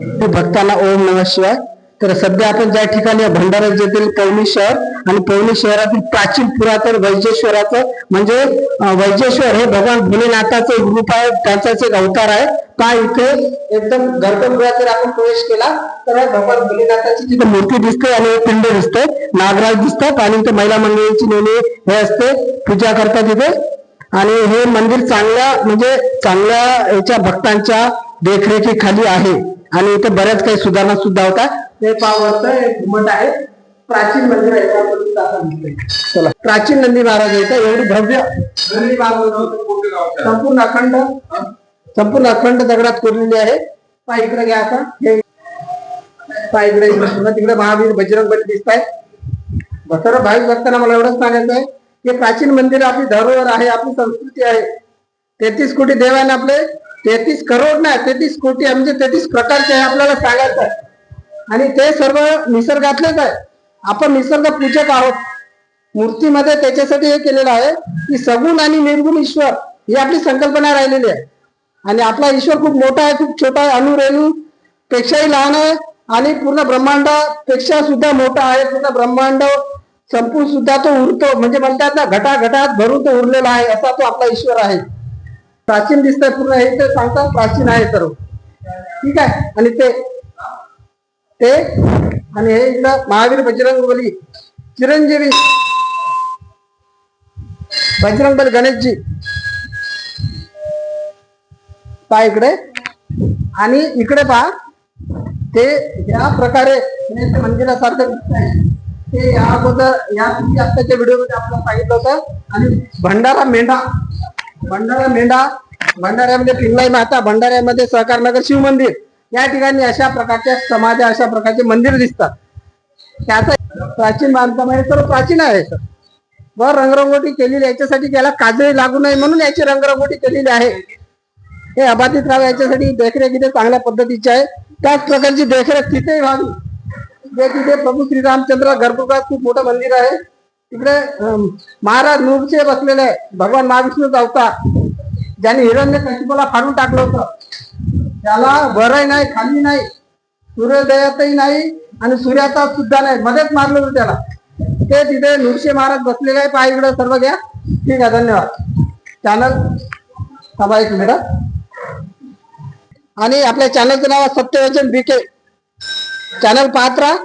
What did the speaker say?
ते भक्तांना ओम नमः शिवाय. तर सध्या आपण ज्या ठिकाणी भंडारा जिल्ह्यातील पवनी शहर आणि पवनी शहरातील प्राचीन पुरातन वैजेश्वराचं म्हणजे वैजेश्वर हे भगवान भोलेनाथाचं एक रूप आहे त्याचाच एक अवतार आहे. का इथे एकदम गर्भगृहात जर आपण प्रवेश केला तर भगवान भोलेनाथाची तिथे मूर्ती दिसते आणि पिंड दिसते. नागराज दिसतात आणि इथे महिला मंडळीची नेहमी हे असते पूजा करतात तिथे. आणि हे मंदिर चांगल्या म्हणजे चांगल्या याच्या भक्तांच्या देखरेखीखाली आहे. आणि इथे बऱ्याच काही सुधारणा सुद्धा होतात. ते पावत घुमट आहे. प्राचीन मंदिर आहे चला. प्राचीन नंदी महाराज आहे एवढी भव्य नंदी संपूर्ण अखंड संपूर्ण अखंड दगडात कोरलेली आहे. पा इकडे घ्या आता. हे पा इकडे तिकडे महावीर बजरंग बली दिसत आहे सर्व भाविक भक्तांना मला एवढंच सांगायचं आहे हे प्राचीन मंदिर आपली धरोहर आहे आपली संस्कृती आहे. तेहतीस कोटी देवाने आपले तेहतीस करोड नाही तेहतीस कोटी आहे म्हणजे तेहतीस प्रकारचे आहे आपल्याला सांगायचं आहे. आणि ते सर्व निसर्गातलेच आहे. आपण निसर्ग पूजक आहोत. मूर्तीमध्ये त्याच्यासाठी हे केलेलं आहे की सगुण आणि निर्गुण ईश्वर ही आपली संकल्पना राहिलेली आहे. आणि आपला ईश्वर खूप मोठा आहे खूप छोटा आहे अनुरेणू पेक्षाही लहान आहे आणि पूर्ण ब्रह्मांडापेक्षा सुद्धा मोठा आहे. पूर्ण ब्रह्मांड संपून सुद्धा तो उरतो. म्हणजे म्हणतात ना घटा घटात भरून तो उरलेला आहे असा तो आपला ईश्वर आहे. प्राचीन दिसतंय पूर्ण हे ते सांगतात प्राचीन आहे सर्व. ठीक आहे? आणि ते ते आणि हे इथलं महावीर बजरंग बली चिरंजीवी बजरंग बली गणेशजी. पहा इकडे. आणि इकडे पहा ते या प्रकारे गणेश मंदिरासारखं दिसतंय. ते या अगोदर या आत्ताच्या व्हिडिओमध्ये आपल्याला सांगितलं होतं. आणि भंडारा मेंढा भंडारा मेंढा भंडाऱ्यामध्ये पिंगलाई माता भंडाऱ्यामध्ये सहकार नगर शिव मंदिर. या ठिकाणी अशा प्रकारच्या समाजा अशा प्रकारचे मंदिर दिसतात. त्याचं प्राचीन बांधकाम आहे तर प्राचीन आहे. सर वर रंगरंगोटी केलेली याच्यासाठी त्याला काजळी लागू नये म्हणून याची रंगरंगोटी केलेली आहे. हे अबाधित राहावे याच्यासाठी देखरेख इथे चांगल्या पद्धतीची आहे. त्याच प्रकारची देखरेख तिथेही व्हावी. जे तिथे प्रभू श्रीरामचंद्र गर्भगृहात खूप मोठं मंदिर आहे. तिकडे महाराज मूर्छे बसलेले भगवान महाविष्णूचा अवतार ज्याने हिरण्य कशिपाला फाडून टाकलं होतं. त्याला वरही नाही खाली नाही सूर्योदयातही नाही आणि सूर्याचा सुद्धा नाही. मध्येच मारलं होतं त्याला. ते तिथे नृसिंह महाराज बसलेले आहे पाय इकडे सर्व घ्या. ठीक आहे धन्यवाद. चॅनल थांबा एक मिनिट. आणि आपल्या चॅनलचं नाव सत्यवचन बीके चॅनल पाहत राहा.